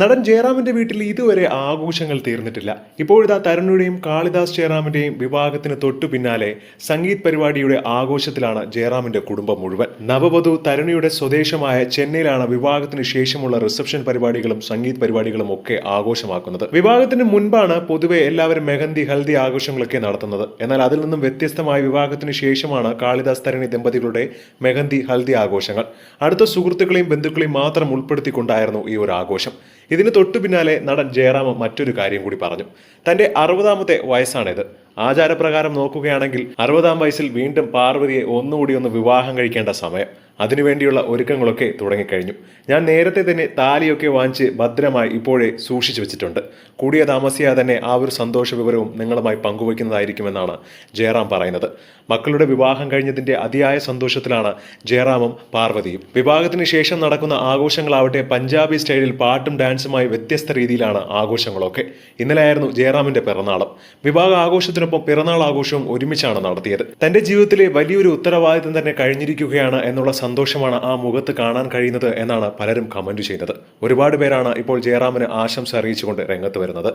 നടൻ ജയറാമിന്റെ വീട്ടിൽ ഇതുവരെ ആഘോഷങ്ങൾ തീർന്നിട്ടില്ല. ഇപ്പോഴിതാ തരുണിയുടെയും കാളിദാസ് ജയറാമിന്റെയും വിവാഹത്തിന് തൊട്ടു പിന്നാലെ സംഗീത് പരിപാടിയുടെ ആഘോഷത്തിലാണ് ജയറാമിന്റെ കുടുംബം മുഴുവൻ. നവവധു തരുണിയുടെ സ്വദേശമായ ചെന്നൈയിലാണ് വിവാഹത്തിന് ശേഷമുള്ള റിസപ്ഷൻ പരിപാടികളും സംഗീത് പരിപാടികളും ഒക്കെ ആഘോഷമാക്കുന്നത്. വിവാഹത്തിന് മുൻപാണ് പൊതുവെ എല്ലാവരും മെഹന്തി ഹൽദി ആഘോഷങ്ങളൊക്കെ നടത്തുന്നത്. എന്നാൽ അതിൽ നിന്നും വ്യത്യസ്തമായ വിവാഹത്തിന് ശേഷമാണ് കാളിദാസ് തരുണി ദമ്പതികളുടെ മെഹന്തി ഹൽദി ആഘോഷങ്ങൾ. അടുത്ത സുഹൃത്തുക്കളെയും ബന്ധുക്കളെയും മാത്രം ഉൾപ്പെടുത്തിക്കൊണ്ടായിരുന്നു ഈ ഒരു ആഘോഷം. ഇതിന് തൊട്ടു പിന്നാലെ നടൻ ജയറാം മറ്റൊരു കാര്യം കൂടി പറഞ്ഞു. തന്റെ അറുപതാമത്തെ വയസ്സാണിത്. ആചാരപ്രകാരം നോക്കുകയാണെങ്കിൽ അറുപതാം വയസ്സിൽ വീണ്ടും പാർവതിയെ ഒന്നുകൂടി ഒന്ന് വിവാഹം കഴിക്കേണ്ട സമയം. അതിനുവേണ്ടിയുള്ള ഒരുക്കങ്ങളൊക്കെ തുടങ്ങിക്കഴിഞ്ഞു. ഞാൻ നേരത്തെ തന്നെ താലിയൊക്കെ വാങ്ങിച്ച് ഭദ്രമായി ഇപ്പോഴേ സൂക്ഷിച്ചു വെച്ചിട്ടുണ്ട്. കൂടിയ താമസിയാതെ തന്നെ ആ ഒരു സന്തോഷ വിവരവും നിങ്ങളുമായി പങ്കുവയ്ക്കുന്നതായിരിക്കുമെന്നാണ് ജയറാം പറയുന്നത്. മക്കളുടെ വിവാഹം കഴിഞ്ഞതിന്റെ അതിയായ സന്തോഷത്തിലാണ് ജയറാമും പാർവതിയും. വിവാഹത്തിന് ശേഷം നടക്കുന്ന ആഘോഷങ്ങളാവട്ടെ പഞ്ചാബി സ്റ്റൈലിൽ പാട്ടും ഡാൻസുമായി വ്യത്യസ്ത രീതിയിലാണ് ആഘോഷങ്ങളൊക്കെ. ഇന്നലെയായിരുന്നു ജയറാമിന്റെ പിറന്നാളും. വിവാഹ ആഘോഷത്തിനൊപ്പം പിറന്നാൾ ആഘോഷവും ഒരുമിച്ചാണ് നടത്തിയത്. തന്റെ ജീവിതത്തിലെ വലിയൊരു ഉത്തരവാദിത്തം തന്നെ കഴിഞ്ഞിരിക്കുകയാണ് എന്നുള്ള സന്തോഷമാണ് ആ മുഖത്ത് കാണാൻ കഴിയുന്നത് എന്നാണ് പലരും കമന്റ് ചെയ്യുന്നത്. ഒരുപാട് പേരാണ് ഇപ്പോൾ ജയറാമിന് ആശംസ അറിയിച്ചുകൊണ്ട് രംഗത്ത് വരുന്നത്.